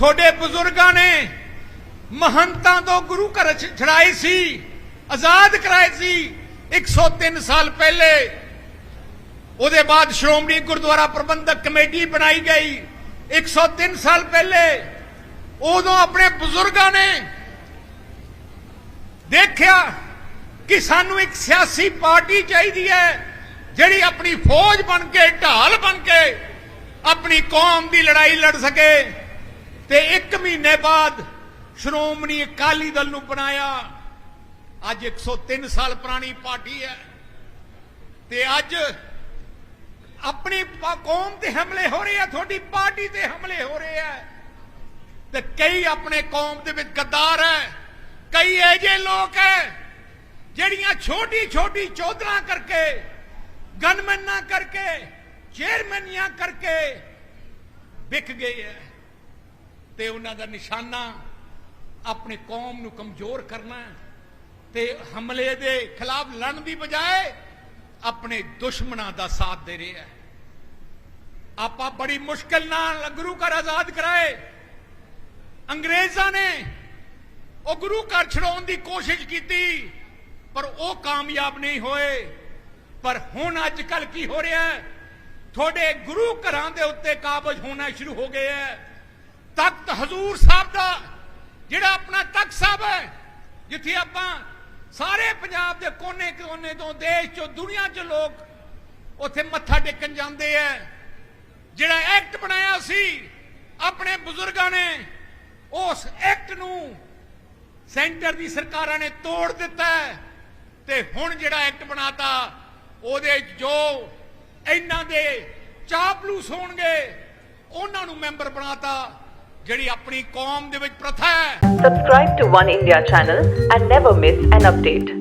ਤੁਹਾਡੇ ਬਜ਼ੁਰਗਾਂ ਨੇ ਮਹੰਤਾਂ ਤੋਂ ਗੁਰੂ ਘਰ ਛ- ਛੁਡਾਏ ਸੀ, ਆਜ਼ਾਦ ਕਰਾਏ ਸੀ 103 ਸਾਲ ਪਹਿਲੇ। ਉਹਦੇ ਬਾਅਦ ਸ਼੍ਰੋਮਣੀ ਗੁਰਦੁਆਰਾ ਪ੍ਰਬੰਧਕ ਕਮੇਟੀ ਬਣਾਈ ਗਈ। 103 ਸਾਲ ਪਹਿਲੇ ਉਦੋਂ ਆਪਣੇ ਬਜ਼ੁਰਗਾਂ ਨੇ ਦੇਖਿਆ ਕਿ ਸਾਨੂੰ ਇੱਕ ਸਿਆਸੀ ਪਾਰਟੀ ਚਾਹੀਦੀ ਹੈ, ਜਿਹੜੀ ਆਪਣੀ ਫੌਜ ਬਣ ਕੇ, ਢਾਲ ਬਣ ਕੇ ਆਪਣੀ ਕੌਮ ਦੀ ਲੜਾਈ ਲੜ ਸਕੇ। ਤੇ ਇੱਕ ਮਹੀਨੇ ਬਾਅਦ ਸ਼੍ਰੋਮਣੀ ਅਕਾਲੀ ਦਲ ਨੂੰ ਬਣਾਇਆ। ਅੱਜ 103 ਸਾਲ ਪੁਰਾਣੀ ਪਾਰਟੀ ਹੈ। ਤੇ ਅੱਜ ਆਪਣੀ ਕੌਮ ਤੇ ਹਮਲੇ ਹੋ ਰਹੇ ਆ, ਤੁਹਾਡੀ ਪਾਰਟੀ ਤੇ ਹਮਲੇ ਹੋ ਰਹੇ ਆ। ਤੇ ਕਈ ਆਪਣੇ ਕੌਮ ਦੇ ਵਿੱਚ ਗੱਦਾਰ ਹੈ, ਕਈ ਐਜੇ ਲੋਕ ਹੈ, ਜਿਹੜੀਆਂ ਛੋਟੀ ਛੋਟੀ ਚੌਧਰਾਂ ਕਰਕੇ, ਗਨਮੈਨਾਂ ਕਰਕੇ, ਚੇਅਰਮੈਨੀਆਂ ਕਰਕੇ ਵਿਕ ਗਏ ਹੈ। ਤੇ ਉਹਨਾਂ ਦਾ ਨਿਸ਼ਾਨਾ ਆਪਣੀ ਕੌਮ ਨੂੰ ਕਮਜ਼ੋਰ ਕਰਨਾ ਤੇ ਹਮਲੇ ਦੇ ਖਿਲਾਫ ਲੜਨ ਦੀ ਬਜਾਏ ਆਪਣੇ ਦੁਸ਼ਮਣਾਂ ਦਾ ਸਾਥ ਦੇ ਰਿਹਾ ਹੈ। ਆਪਾਂ ਬੜੀ ਮੁਸ਼ਕਲ ਨਾਲ ਗੁਰੂ ਘਰ ਆਜ਼ਾਦ ਕਰਾਏ। ਅੰਗਰੇਜ਼ਾਂ ਨੇ ਉਹ ਗੁਰੂ ਘਰ ਛਡਾਉਣ ਦੀ ਕੋਸ਼ਿਸ਼ ਕੀਤੀ, ਪਰ ਉਹ ਕਾਮਯਾਬ ਨਹੀਂ ਹੋਏ। ਪਰ ਹੁਣ ਅੱਜ ਕੱਲ ਕੀ ਹੋ ਰਿਹਾ ਹੈ? ਤੁਹਾਡੇ ਗੁਰੂ ਘਰਾਂ ਦੇ ਉੱਤੇ ਕਾਬਜ ਹੋਣਾ ਸ਼ੁਰੂ ਹੋ ਗਏ ਹੈ। ਤਖਤ ਹਜ਼ੂਰ ਸਾਹਿਬ ਦਾ, ਜਿਹੜਾ ਆਪਣਾ ਤਖਤ ਸਾਹਿਬ ਹੈ, ਜਿੱਥੇ ਆਪਾਂ ਸਾਰੇ ਪੰਜਾਬ ਦੇ ਕੋਨੇ-ਕੋਨੇ ਤੋਂ, ਦੇਸ਼ ਚੋਂ, ਦੁਨੀਆ 'ਚ ਲੋਕ ਉੱਥੇ ਮੱਥਾ ਟੇਕਣ ਜਾਂਦੇ ਐ ਜਿਹੜਾ ਐਕਟ ਬਣਾਇਆ ਸੀ, ਆਪਣੇ ਬਜ਼ੁਰਗਾਂ ਨੇ, ਉਸ ਐਕਟ ਨੂੰ ਸੈਂਟਰ ਦੀ ਸਰਕਾਰਾਂ ਨੇ ਤੋੜ ਦਿੱਤਾ ਤੇ ਹੁਣ ਜਿਹੜਾ ਐਕਟ ਬਣਾਤਾ, ਉਹਦੇ ਜੋ ਇਹਨਾਂ ਦੇ ਚਾਪਲੂਸ ਹੋਣਗੇ, ਉਹਨਾਂ ਨੂੰ ਮੈਂਬਰ ਬਣਾਤਾ। ਜਿਹੜੀ ਆਪਣੀ ਕੌਮ ਦੇ ਵਿੱਚ ਪ੍ਰਥਾ ਹੈ Subscribe to One India channel and never miss an update.